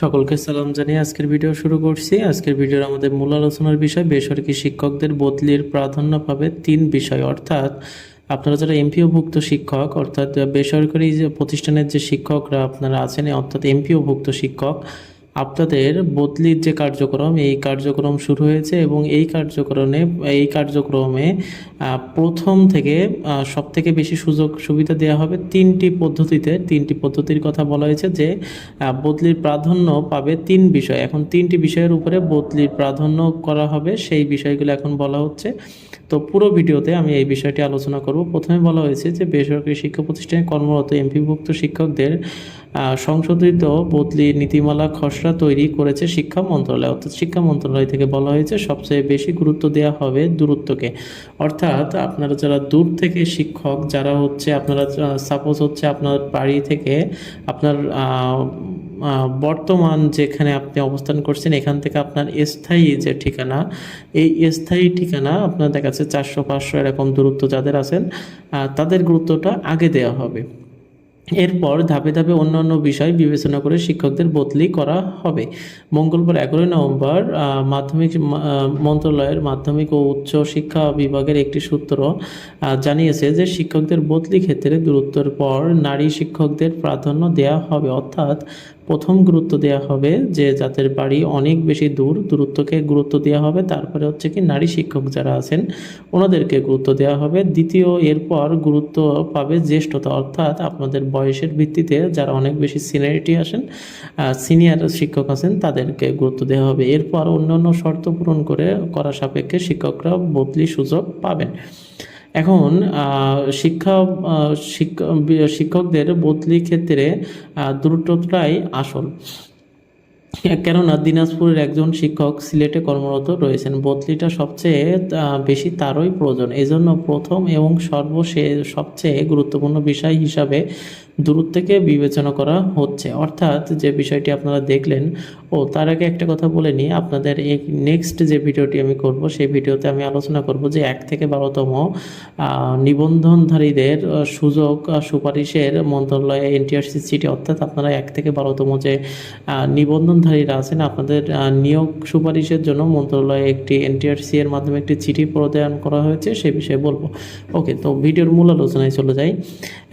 সকলকে সালাম জানিয়ে আজকের ভিডিও শুরু করছি। আজকের ভিডিওর আমাদের মূল আলোচনার বিষয়, বেসরকারি শিক্ষকদের বদলির প্রাধান্য পাবে তিন বিষয়। অর্থাৎ, আপনারা যারা এমপিওভুক্ত শিক্ষক, অর্থাৎ বেসরকারি যে প্রতিষ্ঠানের যে শিক্ষকরা আপনারা আছেন, অর্থাৎ এমপিওভুক্ত শিক্ষক আপনাদের বদলির যে কার্যক্রম, এই কার্যক্রম শুরু হয়েছে এবং এই কার্যক্রমে এই কার্যক্রমে প্রথম থেকে সব থেকে বেশি সুযোগ সুবিধা দেওয়া হবে তিনটি পদ্ধতিতে। তিনটি পদ্ধতির কথা বলা হয়েছে যে বদলির প্রাধান্য পাবে তিন বিষয়। এখন তিনটি বিষয়ের উপরে বদলির প্রাধান্য করা হবে, সেই বিষয়গুলো এখন বলা হচ্ছে। তো পুরো ভিডিওতে আমি এই বিষয়টি আলোচনা করব। প্রথমে বলা হয়েছে যে, বেসরকারি শিক্ষা প্রতিষ্ঠানে কর্মরত এমপিভুক্ত শিক্ষকদের সংশোধিত বদলি নীতিমালা খসড়া তৈরি করেছে শিক্ষা মন্ত্রণালয়। অর্থাৎ শিক্ষা মন্ত্রণালয় থেকে বলা হয়েছে, সবচেয়ে বেশি গুরুত্ব দেওয়া হবে দূরত্বকে। অর্থাৎ আপনারা যারা দূর থেকে শিক্ষক, যারা হচ্ছে আপনারা সাপোজ হচ্ছে আপনার বাড়ি থেকে আপনার বর্তমান যেখানে আপনি অবস্থান করছেন, এখান থেকে আপনার স্থায়ী যে ঠিকানা, এই স্থায়ী ঠিকানা আপনার দেখা যাচ্ছে চারশো পাঁচশো এরকম দূরত্ব যাদের আছেন তাদের গুরুত্বটা আগে দেওয়া হবে। এরপর ধাপে ধাপে অন্যান্য বিষয় বিবেচনা করে শিক্ষকদের বদলি করা হবে। মঙ্গলবার এগারোই নভেম্বর মাধ্যমিক মন্ত্রণালয়ের মাধ্যমিক ও উচ্চ শিক্ষা বিভাগের একটি সূত্র জানিয়েছে যে শিক্ষকদের বদলি ক্ষেত্রে দূরত্বের পর নারী শিক্ষকদের প্রাধান্য দেওয়া হবে। অর্থাৎ প্রথম গুরুত্ব দেওয়া হবে যে যাদের বাড়ি অনেক বেশি দূর, দূরত্বকে গুরুত্ব দেওয়া হবে। তারপরে হচ্ছে কি নারী শিক্ষক যারা আছেন, ওনাদেরকে গুরুত্ব দেওয়া হবে। দ্বিতীয়, এরপর গুরুত্ব পাবে জ্যেষ্ঠতা। অর্থাৎ আপনাদের বয়সের ভিত্তিতে যারা অনেক বেশি সিনিয়রিটি আসেন সিনিয়র শিক্ষক আছেন, তাদেরকে গুরুত্ব দেওয়া হবে। এরপর অন্যান্য শর্ত পূরণ করে, করা সাপেক্ষে শিক্ষকরা বদলি সুযোগ পাবেন। এখন শিক্ষা শিক্ষকদের বদলি ক্ষেত্রে দ্রুতটাই আসল। কেননা দিনাজপুরের একজন শিক্ষক সিলেটে কর্মরত রয়েছেন। বদলিটা সবচেয়ে বেশি তারই প্রয়োজন। এজন্য প্রথম এবং সর্বশেষ সবচেয়ে গুরুত্বপূর্ণ বিষয় হিসাবে দূরত্বকে বিবেচনা করা হচ্ছে। অর্থাৎ যে বিষয়টি আপনারা দেখলেন ও তার আগে একটা কথা বলে নিই আপনাদের এই নেক্সট যে ভিডিওটি আমি করব সেই ভিডিওতে আমি আলোচনা করব যে এক থেকে বারোতম নিবন্ধনধারীদের সুযোগ সুপারিশের মন্ত্রণালয়ে এনটিআরসি সিটি অর্থাৎ আপনারা এক থেকে বারোতম যে আহ, নিবন্ধনধারীরা আছেন, আপনাদের নিয়োগ সুপারিশের জন্য মন্ত্রণালয়ে একটি এনটিআরসি এর মাধ্যমে একটি চিঠি প্রদান করা হয়েছে, সে বিষয়ে বলব। ওকে তো ভিডিওর মূল আলোচনায় চলে যাই।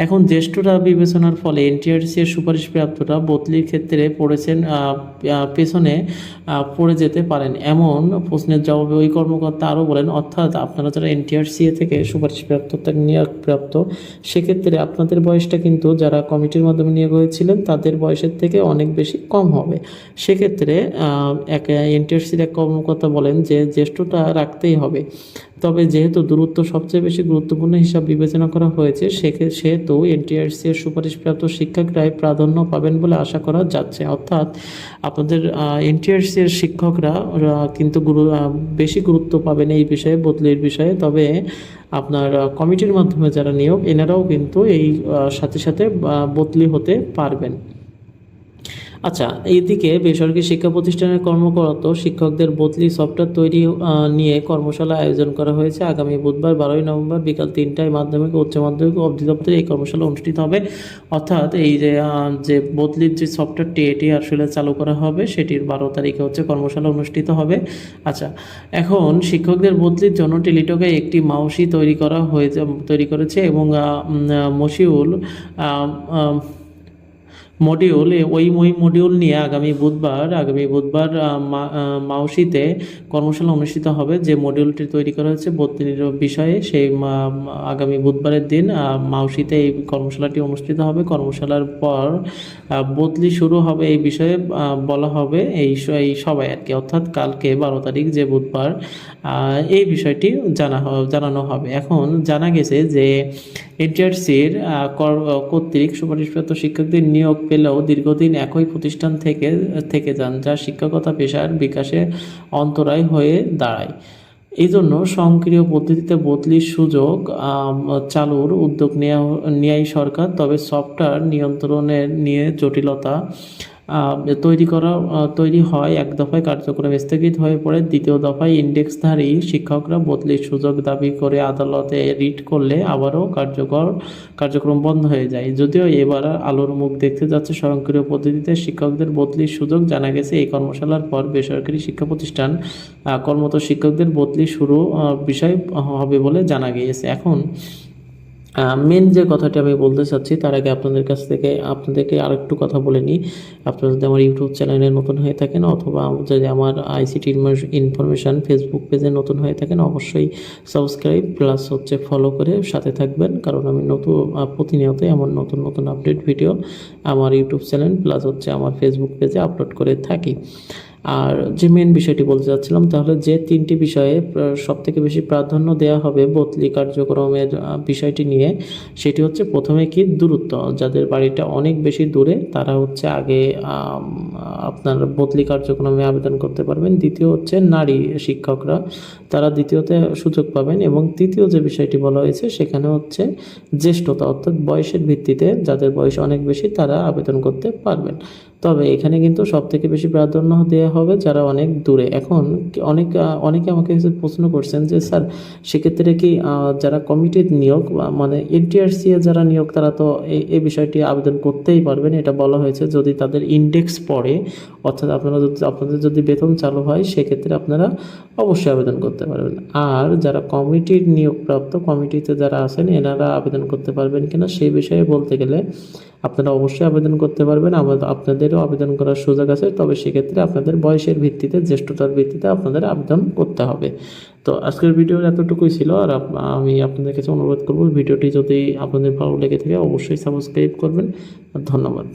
এখন জ্যেষ্ঠরা বিবেচনার ফলে এনটিআরসি এর সুপারিশ প্রাপ্তরা বদলির ক্ষেত্রে পড়েছেন পেছনে পড়ে যেতে পারেন। এমন প্রশ্নের জবাবে ওই কর্মকর্তা আরও বলেন, অর্থাৎ আপনারা যারা এনটিআরসি থেকে সুপারিশ প্রাপ্ত নিয়োগ প্রাপ্ত সেক্ষেত্রে আপনাদের বয়সটা কিন্তু যারা কমিটির মাধ্যমে নিয়োগ হয়েছিলেন, তাদের বয়সের থেকে অনেক বেশি কম হবে। সেক্ষেত্রে এক, এনটিআরসির এক কর্মকর্তা বলেন যে জ্যেষ্ঠটা রাখতেই হবে। তবে যেহেতু দূরত্ব সবচেয়ে বেশি গুরুত্বপূর্ণ হিসাব বিবেচনা করা হয়েছে সেহেতু এনটিআরসি এর সুপারিশপ্রাপ্ত শিক্ষকরাই প্রাধান্য পাবেন বলে আশা করা যাচ্ছে। অর্থাৎ আপনাদের এনটিআরসি এর শিক্ষকরা কিন্তু গুরু বেশি গুরুত্ব পাবেন এই বিষয়ে, বদলির বিষয়ে। তবে আপনার কমিটির মাধ্যমে যারা নিয়োগ, এনারাও কিন্তু এই সাথে সাথে বদলি হতে পারবেন। আচ্ছা এইদিকে বেসরকারি শিক্ষা প্রতিষ্ঠানের কর্মরত শিক্ষকদের বদলি সফটওয়্যার তৈরি নিয়ে কর্মশালা আয়োজন করা হয়েছে। আগামী বুধবার বারোই নভেম্বর বিকাল তিনটায় মাধ্যমিক উচ্চ মাধ্যমিক অধিদপ্তরে এই কর্মশালা অনুষ্ঠিত হবে। অর্থাৎ এই যে যে বদলির যে সফটওয়্যারটি এটি আসলে চালু করা হবে, সেটির বারো তারিখে হচ্ছে কর্মশালা অনুষ্ঠিত হবে। আচ্ছা এখন শিক্ষকদের বদলির জন্য টেলিটকে একটি মাউসি তৈরি করা হয়েছে, তৈরি করেছে এবং মশিউল মডিউল ওই ওই মডিউল নিয়ে আগামী বুধবার আগামী বুধবার মাউসিতে কর্মশালা অনুষ্ঠিত হবে। যে মডিউলটি তৈরি করা হয়েছে বত্রির বিষয়ে, সেই আগামী বুধবারের দিন মাউসিতে এই কর্মশালাটি অনুষ্ঠিত হবে। কর্মশালার পর বদলি শুরু হবে এই বিষয়ে বলা হবে এই এই সবাই আর কি। অর্থাৎ কালকে বারো তারিখ, যে বুধবার এই বিষয়টি জানা জানানো হবে। এখন জানা গেছে যে, এনটিআরসির কর্তৃক সুপারিশপ্রাপ্ত শিক্ষকদের নিয়োগ পেলেও দীর্ঘদিন একই প্রতিষ্ঠান থেকে থেকে যান, যা শিক্ষকতা পেশার বিকাশে অন্তরায় হয়ে দাঁড়ায়। এই জন্য স্বয়ংক্রিয় পদ্ধতিতে বদলির সুযোগ চালুর উদ্যোগ নেওয়া নেয় সরকার, তবে সফটওয়্যার নিয়ন্ত্রণের নিয়ে জটিলতা তৈরি করা তৈরি হয় এক দফায় কার্যক্রম স্থগিত হয়ে পড়ে। দ্বিতীয় দফায় ইন্ডেক্সধারী শিক্ষকরা বদলির সুযোগ দাবি করে আদালতে রিট করলে আবারও কার্যকর কার্যক্রম বন্ধ হয়ে যায়। যদিও এবার আলোর মুখ দেখতে যাচ্ছে স্বয়ংক্রিয় পদ্ধতিতে শিক্ষকদের বদলির সুযোগ। জানা গেছে এই কর্মশালার পর বেসরকারি শিক্ষা প্রতিষ্ঠান আহ, কর্মরত শিক্ষকদের বদলি শুরু বিষয় হবে বলে জানা গিয়েছে। এখন মেন যে কথাটি আমি বলতে চাচ্ছি, তার আগে আপনাদের কাছ থেকে, আপনাদেরকে আরেকটু কথা বলে নিই। আপনারা যদি আমার ইউটিউব চ্যানেলে নতুন হয়ে থাকেন, অথবা যদি আমার আইসিটি ইনফরমেশন ফেসবুক পেজে নতুন হয়ে থাকেন, অবশ্যই সাবস্ক্রাইব প্লাস হচ্ছে ফলো করে সাথে থাকবেন। কারণ আমি নতুন প্রতিনিয়ত এমন নতুন নতুন আপডেট ভিডিও আমার ইউটিউব চ্যানেল প্লাস হচ্ছে আমার ফেসবুক পেজে আপলোড করে থাকি। আর যে মেন বিষয়টি বলতে চাচ্ছিলাম, তাহলে যে তিনটি বিষয়ে সব থেকে বেশি প্রাধান্য দেওয়া হবে বদলি কার্যক্রমের বিষয়টি নিয়ে, সেটি হচ্ছে প্রথমে কি দূরত্ব, যাদের বাড়িটা অনেক বেশি দূরে, তারা হচ্ছে আগে আপনার বদলি কার্যক্রমে আবেদন করতে পারবেন। দ্বিতীয় হচ্ছে নারী শিক্ষকরা, তারা দ্বিতীয়তে সুযোগ পাবেন এবং তৃতীয় যে বিষয়টি বলা হয়েছে, সেখানে হচ্ছে জ্যেষ্ঠতা, অর্থাৎ বয়সের ভিত্তিতে যাদের বয়স অনেক বেশি, তারা আবেদন করতে পারবেন। তবে এখানে কিন্তু সব থেকে বেশি প্রাধান্য দেওয়া হবে যারা অনেক দূরে। এখন অনেক, অনেকে আমাকে প্রশ্ন করছেন যে, স্যার, সেক্ষেত্রে কি যারা কমিটির নিয়োগ মানে এনটিআরসি এ যারা নিয়োগ, তারা তো এই বিষয়টি আবেদন করতেই পারবেন? এটা বলা হয়েছে যদি তাদের ইন্ডেক্স পড়ে। অর্থাৎ আপনারা যদি, আপনাদের যদি বেতন চালু হয়, সেক্ষেত্রে আপনারা অবশ্যই আবেদন করতে পারবেন। আর যারা কমিটির নিয়োগপ্রাপ্ত, কমিটিতে যারা আছেন, এনারা আবেদন করতে পারবেন কিনা সেই বিষয়ে বলতে গেলে আপনারা অবশ্যই আবেদন করতে পারবেন। আমাদের, আপনাদেরও আবেদন করার সুযোগ আছে, তবে সেক্ষেত্রে আপনাদের বয়সের ভিত্তিতে, জ্যেষ্ঠতার ভিত্তিতে আপনাদের আবেদন করতে হবে। তো আজকের ভিডিও এতটুকুই ছিল, আর আমি আপনাদের কাছে অনুরোধ করব, ভিডিওটি যদি আপনাদের ভালো লেগে থাকে, অবশ্যই সাবস্ক্রাইব করবেন। ধন্যবাদ।